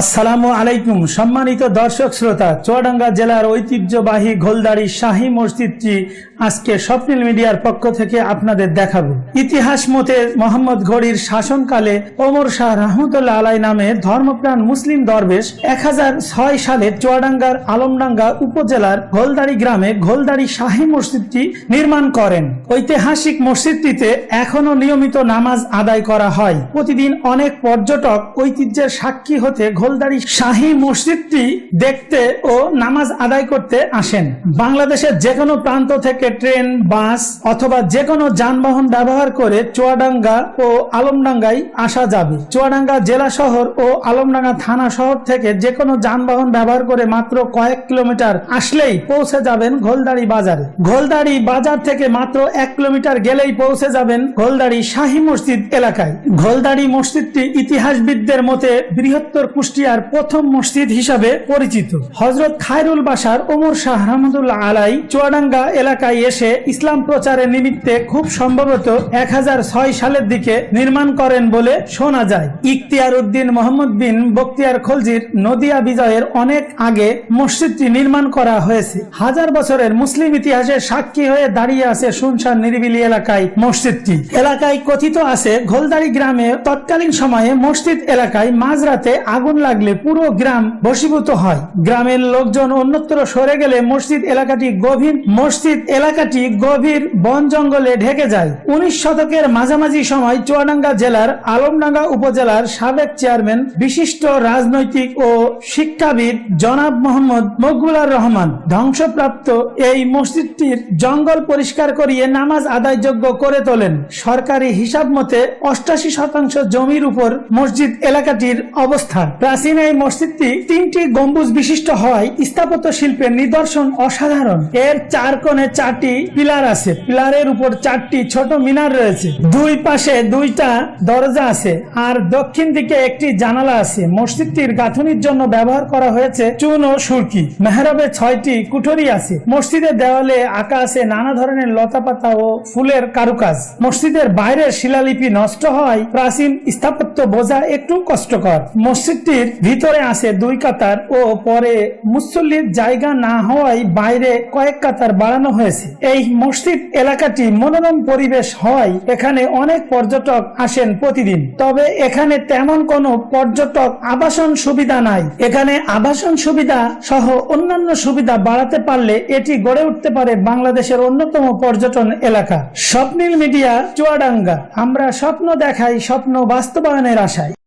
আসসালামু আলাইকুম। সম্মানিত দর্শক শ্রোতা, চুয়াডাঙ্গা জেলার ঐতিহ্যবাহী ঘোলদারি শাহী মসজিদটি আজকে স্বপ্নিল মিডিয়ার পক্ষ থেকে আপনাদের দেখাবো। ইতিহাস মতে মোহাম্মদ ঘড়ির শাসনকালে ওমর শাহ রহমতুল্লাহ আলাই নামে ধর্মপ্রাণ মুসলিম দরবেশ এক হাজার ছয় সালে চুয়াডাঙ্গার আলমডাঙ্গা উপজেলার ঘোলদারি গ্রামে ঘোলদারি শাহী মসজিদটি নির্মাণ করেন। ঐতিহাসিক মসজিদটিতে এখনও নিয়মিত নামাজ আদায় করা হয়। প্রতিদিন অনেক পর্যটক ঐতিহ্যের সাক্ষী হতে ঘোলদারি শাহী মসজিদটি দেখতে ও নামাজ আদায় করতে আসেন। বাংলাদেশের যে কোনো প্রান্ত থেকে ট্রেন, বাস অথবা যে কোনো যানবাহন ব্যবহার করে চুয়াডাঙ্গা ও আলমডাঙ্গায় আসা যাবে। চুয়াডাঙ্গা জেলা শহর ও আলমডাঙ্গা থানা শহর থেকে যে কোনো যানবাহন ব্যবহার করে মাত্র কয়েক কিলোমিটার আসলেই পৌঁছে যাবেন ঘোলদারি বাজারে। ঘোলদারি বাজার থেকে মাত্র এক কিলোমিটার গেলেই পৌঁছে যাবেন ঘোলদারি শাহী মসজিদ এলাকায়। ঘোলদারি মসজিদটি ইতিহাসবিদদের মতে বৃহত্তর কুষ্টিয়ার প্রথম মসজিদ হিসাবে পরিচিত। হজরত খায়রুল বাসার ওমর শাহ রহমতুল্লাহ আলাই চুয়াডাঙ্গা এলাকায় এসে ইসলাম প্রচারের নিমিত্তে খুব সম্ভবত এক হাজার ছয় সালের দিকে নির্মাণ করেন বলে শোনা যায়। ইখতিয়ার উদ্দিন মোহাম্মদ বিন বক্তিয়ার খলজির নদিয়া বিজয়ের অনেক আগে মসজিদটি নির্মাণ করা হয়েছে। হাজার বছরের মুসলিম ইতিহাসের সাক্ষী হয়ে দাঁড়িয়ে আছে শুনশান নিরিবিলি এলাকায় মসজিদটি। এলাকায় কথিত আছে, ঘোলদারি গ্রামে তৎকালীন সময়ে মসজিদ এলাকায় মাঝরাতে আগুন লাগলে পুরো গ্রাম বশীভূত হয়। গ্রামের লোকজন অন্যত্র সরে গেলে মসজিদ এলাকাটি গভীর, মসজিদ এলাকাটি গভীর বন জঙ্গলে ঢেকে যায়। উনিশ শতকের মাঝামাঝি সময় চুয়াডাঙ্গা জেলার আলমডাঙ্গা উপজেলার সাবেক চেয়ারম্যান, বিশিষ্ট রাজনৈতিক ও শিক্ষাবিদ জনাব মোহাম্মদ মকবুলার রহমান ধ্বংসপ্রাপ্ত এই মসজিদটির জঙ্গল পরিষ্কার করিয়ে নামাজ আদায় আদায়যোগ্য করে তোলেন। সরকারি হিসাব মতে অষ্টাশি শতাংশ জমির উপর মসজিদ এলাকাটির অবস্থান। প্রাচীন এই মসজিদটি তিনটি গম্বুজ বিশিষ্ট হওয়ায় স্থাপত্য শিল্পের নিদর্শন অসাধারণ। এর চার কোণে চারটি পিলার আছে। পিলারের উপর চারটি ছোট মিনার রয়েছে। দুই পাশে দুইটা দরজা আছে আর দক্ষিণ দিকে একটি জানালা আছে। মসজিদটির গাঁথনির জন্য ব্যবহার করা হয়েছে চুন ও সুরকি। মেহরাবে ছয়টি কুঠরি আছে। মসজিদের দেওয়ালে আঁকা আছে নানা ধরনের লতাপাতা ও ফুলের কারুকাজ। মসজিদের বাইরের শিলালিপি নষ্ট হয় প্রাচীন স্থাপত্য বোঝা একটু কষ্টকর। মসজিদটির ভিতরে আছে দুই কাতার ও পরে মুসল্লির জায়গা না হওয়ায় বাইরে কয়েক কাতার বাড়ানো হয়েছে। এই মসজিদ এলাকাটি মনোরম পরিবেশ হয় এখানে অনেক পর্যটক আসেন প্রতিদিন। তবে এখানে তেমন কোনো পর্যটক আবাসন সুবিধা নাই। এখানে আবাসন সুবিধা সহ অন্যান্য সুবিধা বাড়াতে পারলে এটি গড়ে উঠতে পারে বাংলাদেশের অন্যতম পর্যটন এলাকা। স্বপ্নিল মিডিয়া, চুয়াডাঙ্গা। আমরা স্বপ্ন দেখাই, স্বপ্ন বাস্তবায়নের আশায়।